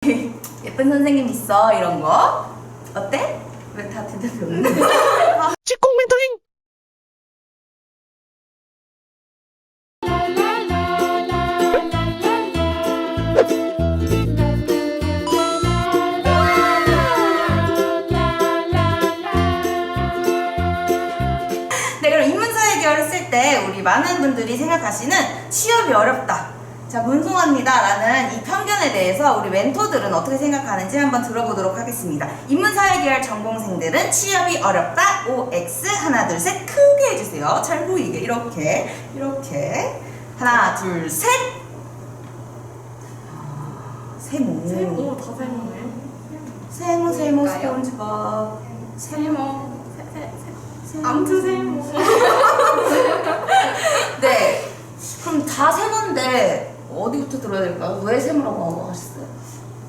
예쁜 선생님 있어 이런 거 어때? 왜 다 대답이 없는데? 직공 멘토링 네 그럼 인문사회 계열 했을 때 우리 많은 분들이 생각하시는 취업이 어렵다 자 문송합니다 라는 이 편견에 대해서 우리 멘토들은 어떻게 생각하는지 한번 들어보도록 하겠습니다 인문사회 계열 전공생들은 취업이 어렵다 OX 하나 둘 셋 크게 해주세요 잘 보이게 이렇게 이렇게 하나 둘셋 아, 세모 세모 다 세모네. 세모 세모. 스폰지밥 세모. 세, 세, 세모. 암투 세모. 네. 그럼 다 세모인데 어디부터 들어야 될까요? 왜 세모라고 하셨어요?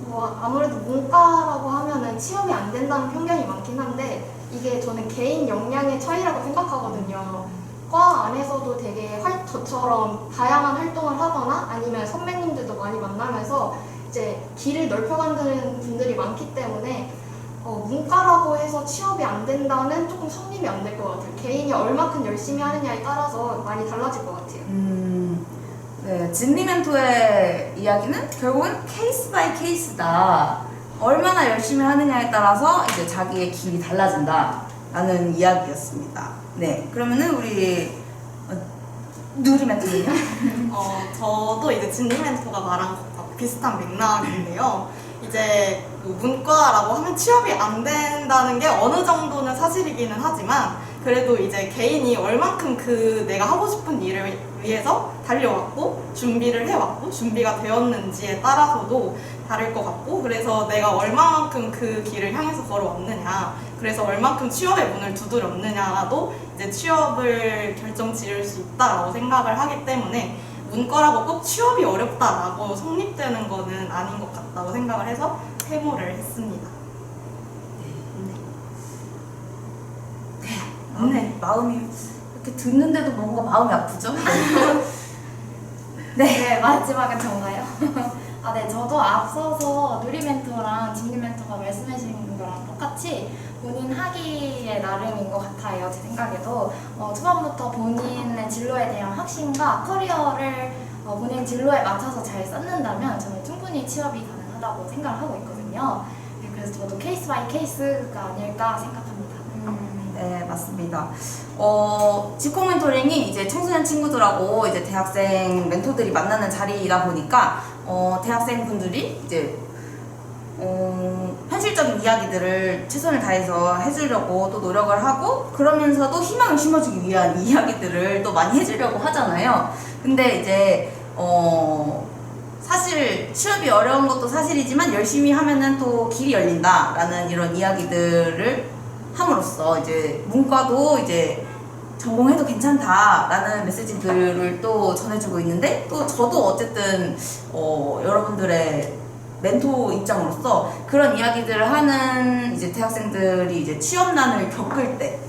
뭐 아무래도 문과라고 하면은 취업이 안 된다는 편견이 많긴 한데 이게 저는 개인 역량의 차이라고 생각하거든요. 과 안에서도 되게 활, 저처럼 다양한 활동을 하거나 아니면 선배님들도 많이 만나면서 이제 길을 넓혀가는 분들이 많기 때문에 어, 문과라고 해서 취업이 안 된다는 조금 성립이 안 될 것 같아요. 개인이 얼마큼 열심히 하느냐에 따라서 많이 달라질 것 같아요. 음, 네. 진리 멘토의 이야기는 결국은 케이스 바이 케이스다. 얼마나 열심히 하느냐에 따라서 이제 자기의 길이 달라진다. 라는 이야기였습니다. 네. 그러면은 우리 어, 누리 멘토는요? 어, 저도 이제 진리 멘토가 말한 것과 비슷한 맥락인데요. 이제 뭐 문과라고 하면 취업이 안 된다는 게 어느 정도는 사실이기는 하지만 그래도 이제 개인이 얼만큼 그 내가 하고 싶은 일을 위해서 달려왔고 준비를 해왔고 준비가 되었는지에 따라서도 다를 것 같고 그래서 내가 얼마만큼 그 길을 향해서 걸어왔느냐 그래서 얼만큼 취업의 문을 두드렸느냐라도 이제 취업을 결정 지을 수 있다라고 생각을 하기 때문에 문과라고 꼭 취업이 어렵다라고 성립되는 거는 아닌 것 같다고 생각을 해서 세모를 했습니다. 네. 마음이 이렇게 듣는데도 뭔가 마음이 아프죠? 네, 마지막은 정가요? 아, 네, 저도 앞서서 누리 멘토랑 진리 멘토가 말씀해주신 거랑 똑같이 본인 하기에 나름인 것 같아요. 제 생각에도 어, 초반부터 본인의 진로에 대한 확신과 커리어를 어, 본인 진로에 맞춰서 잘 쌓는다면 저는 충분히 취업이 가능하다고 생각을 하고 있거든요. 네, 그래서 저도 케이스 바이 케이스가 아닐까 생각합니다. 네, 맞습니다. 어, 직공 멘토링이 이제 청소년 친구들하고 이제 대학생 멘토들이 만나는 자리이다 보니까, 어, 대학생 분들이 이제, 어, 현실적인 이야기들을 최선을 다해서 해주려고 또 노력을 하고, 그러면서도 희망을 심어주기 위한 이야기들을 또 많이 해주려고 하잖아요. 근데 이제, 어, 사실 취업이 어려운 것도 사실이지만 열심히 하면은 또 길이 열린다라는 이런 이야기들을 함으로써 이제 문과도 이제 전공해도 괜찮다라는 메시지들을 또 전해주고 있는데 또 저도 어쨌든 어 여러분들의 멘토 입장으로서 그런 이야기들을 하는 이제 대학생들이 이제 취업난을 겪을 때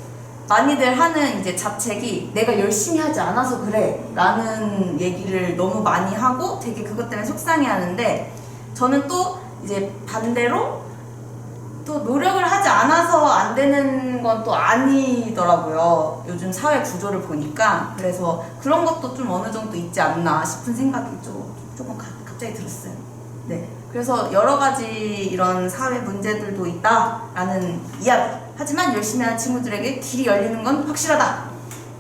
많이들 하는 이제 자책이 내가 열심히 하지 않아서 그래 라는 얘기를 너무 많이 하고 되게 그것 때문에 속상해 하는데 저는 또 이제 반대로 또 노력을 하지 않아서 안 되는 건 또 아니더라고요. 요즘 사회 구조를 보니까. 그래서 그런 것도 좀 어느 정도 있지 않나 싶은 생각이 좀, 조금 가- 갑자기 들었어요. 네. 그래서 여러 가지 이런 사회 문제들도 있다라는 이야기. 하지만 열심히 하는 친구들에게 길이 열리는 건 확실하다.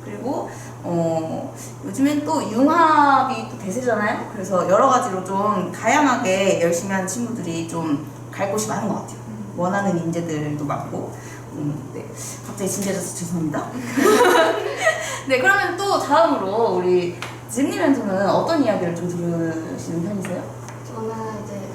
그리고 어, 요즘엔 또 융합이 또 대세잖아요. 그래서 여러 가지로 좀 다양하게 열심히 하는 친구들이 좀 갈 곳이 많은 것 같아요. 원하는 인재들도 많고. 음, 네. 갑자기 진지해져서 죄송합니다. 네, 그러면 또 다음으로 우리 진리 멘토는 어떤 이야기를 좀 들으시는 편이세요? 저는 이제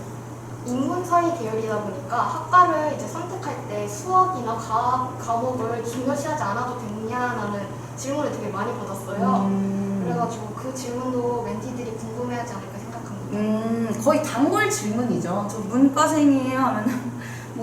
인문사회 계열이다 보니까 학과를 이제 선택할 때 수학이나 과학 과목을 중요시하지 않아도 되냐라는 질문을 되게 많이 받았어요. 음, 그래가지고 그 질문도 멘티들이 궁금해하지 않을까 생각합니다. 음, 거의 단골 질문이죠. 저 문과생이에요 하면 뭐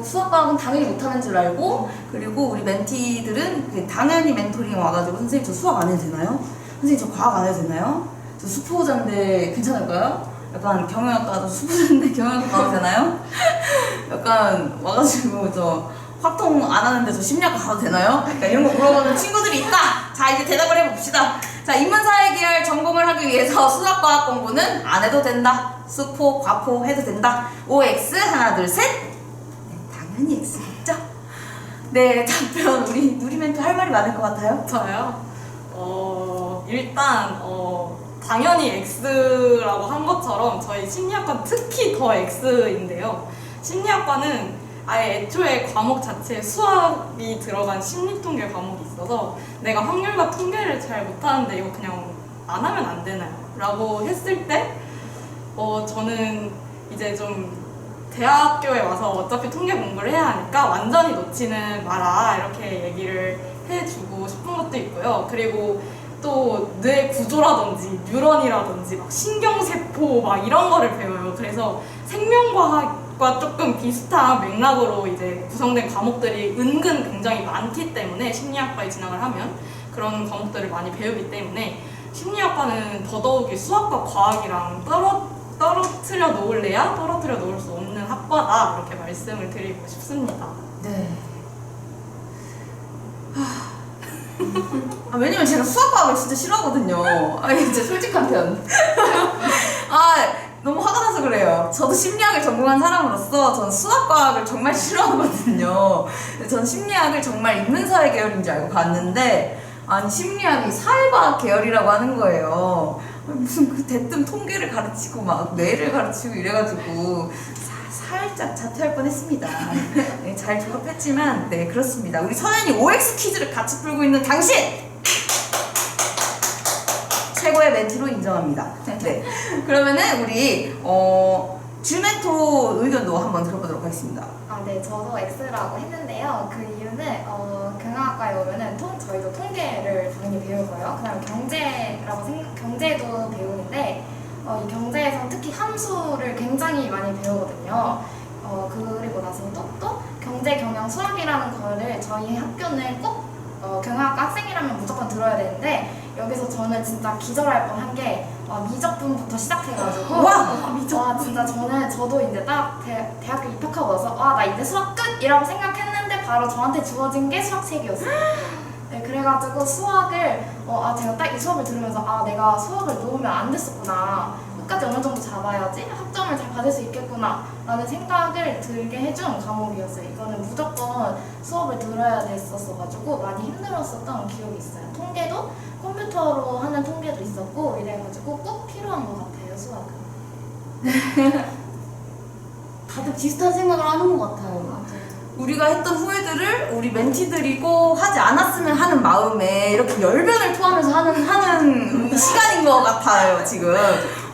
수학과학은 당연히 못하는 줄 알고 그리고 우리 멘티들은 그 당연히 멘토링 와가지고 선생님 저 수학 안 해도 되나요? 선생님 저 과학 안 해도 되나요? 저 수포자인데 괜찮을까요? 약간 경영학과도 수부인데 경영학과 가도 되나요? 약간 와가지고 저 확통 안 하는데 저 심리학과 가도 되나요? 약간 이런 거 물어보는 친구들이 있다. 자 이제 대답을 해봅시다. 자 인문사회 계열 전공을 하기 위해서 수학과학 공부는 안 해도 된다. 수포, 과포 해도 된다. OX 하나 둘 셋. 네, 당연히 X겠죠. 네 답변 우리 누리멘토 할 말이 많을 것 같아요. 저요? 어, 일단, 어, 당연히 X라고 한 것처럼 저희 심리학과는 특히 더 X인데요. 심리학과는 아예 애초에 과목 자체에 수학이 들어간 심리통계 과목이 있어서 내가 확률과 통계를 잘 못하는데 이거 그냥 안 하면 안 되나요? 라고 했을 때, 어, 저는 이제 좀 대학교에 와서 어차피 통계 공부를 해야 하니까 완전히 놓지는 마라 이렇게 얘기를 해주고 싶은 것도 있고요. 그리고 또 뇌 구조라든지 뉴런이라든지 막 신경세포 막 이런 거를 배워요. 그래서 생명과학과 조금 비슷한 맥락으로 이제 구성된 과목들이 은근 굉장히 많기 때문에 심리학과에 진학을 하면 그런 과목들을 많이 배우기 때문에 심리학과는 더더욱이 수학과 과학이랑 떨어 떨어뜨려 놓을래야 떨어뜨려 놓을 수 없는 학과다 이렇게 말씀을 드리고 싶습니다. 네. 아, 왜냐면 제가 수학과학을 진짜 싫어하거든요. 아, 진짜 솔직한 편. 아, 너무 화가 나서 그래요. 저도 심리학을 전공한 사람으로서 전 수학과학을 정말 싫어하거든요. 전 심리학을 정말 인문사회 계열인 줄 알고 갔는데, 아니, 심리학이 사회과학 계열이라고 하는 거예요. 무슨 그 대뜸 통계를 가르치고 막 뇌를 가르치고 이래가지고 사- 살짝 자퇴할 뻔했습니다. 네, 잘 졸업했지만 네 그렇습니다. 우리 서연이 OX 퀴즈를 같이 풀고 있는 당신 최고의 멘트로 인정합니다. 네 그러면은 우리 어 주멘토 의견도 한번 들어보도록 하겠습니다. 아, 네, 저도 X라고 했는데요. 그 이유는 어, 경영학과에 오면은 통, 저희도 통계를 당연히 배우고요. 그다음에 경제라고 생각, 경제도 배우는데 어, 이 경제에서 특히 함수를 굉장히 많이 배우거든요. 어, 그리고 나서 또, 또 경제 경영 수학이라는 거를 저희 학교는 꼭 어, 경영학과 학생이라면 무조건 들어야 되는데 여기서 저는 진짜 기절할 뻔한 게 어, 미적분부터 시작해가지고 와, 와 진짜 저는 저도 이제 딱 대, 대학교 입학하고 나서 아나 이제 수학 끝이라고 생각했는데 바로 저한테 주어진 게 수학 책이었어요. 네 그래가지고 수학을 어, 아 제가 딱 이 수업을 들으면서 아 내가 수학을 놓으면 안 됐었구나 끝까지 어느 정도 잡아야지 학점을 잘 받을 수 있겠구나 라는 생각을 들게 해준 과목이었어요. 이거는 무조건 수업을 들어야 됐었어가지고 많이 힘들었었던 기억이 있어요. 통계도 컴퓨터로 하는 통계도 있었고 이래가지고 꼭 필요한 것 같아요 수학은. 다들 비슷한 생각을 하는 것 같아요. 우리가 했던 후회들을 우리 멘티들이 꼭 하지 않았으면 하는 마음에 이렇게 열변을 토하면서 하는 하는 시간인 것 같아요 지금.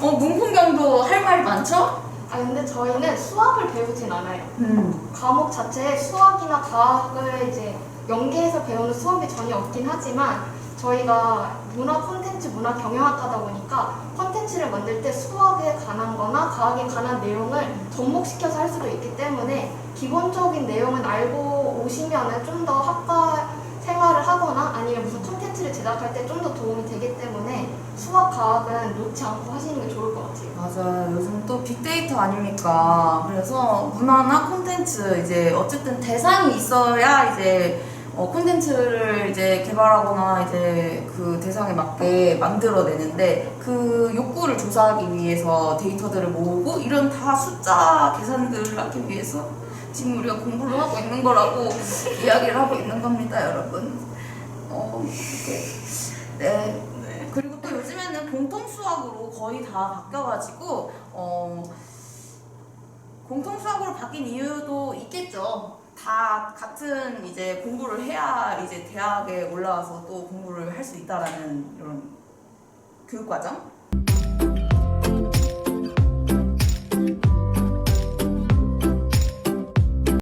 어 문풍경도 할 말이 많죠? 아 근데 저희는 수학을 배우진 않아요. 음. 과목 자체에 수학이나 과학을 이제 연계해서 배우는 수업이 전혀 없긴 하지만 저희가 문화 콘텐츠 문화 경영학과다 보니까 콘텐츠를 만들 때 수학에 관한 거나 과학에 관한 내용을 접목시켜서 할 수도 있기 때문에 기본적인 내용은 알고 오시면은 좀더 학과 생활을 하거나 아니면 무슨 콘텐츠를 제작할 때 좀 더 도움이 되기 때문에 수학 과학은 놓지 않고 하시는 게 좋을 것 같아요. 맞아요. 요즘 또 빅데이터 아닙니까? 그래서 문화나 콘텐츠 이제 어쨌든 대상이 있어야 이제 어, 콘텐츠를 이제 개발하거나 이제 그 대상에 맞게 만들어내는데 그 욕구를 조사하기 위해서 데이터들을 모으고 이런 다 숫자 계산들을 하기 위해서 지금 우리가 공부를 하고 있는 거라고 이야기를 하고 있는 겁니다, 여러분. 어, 이렇게 네. 그리고 또 요즘에는 공통 수학으로 거의 다 바뀌어가지고 어 공통 수학으로 바뀐 이유도 있겠죠. 다 같은 이제 공부를 해야 이제 대학에 올라와서 또 공부를 할 수 있다라는 이런 교육 과정.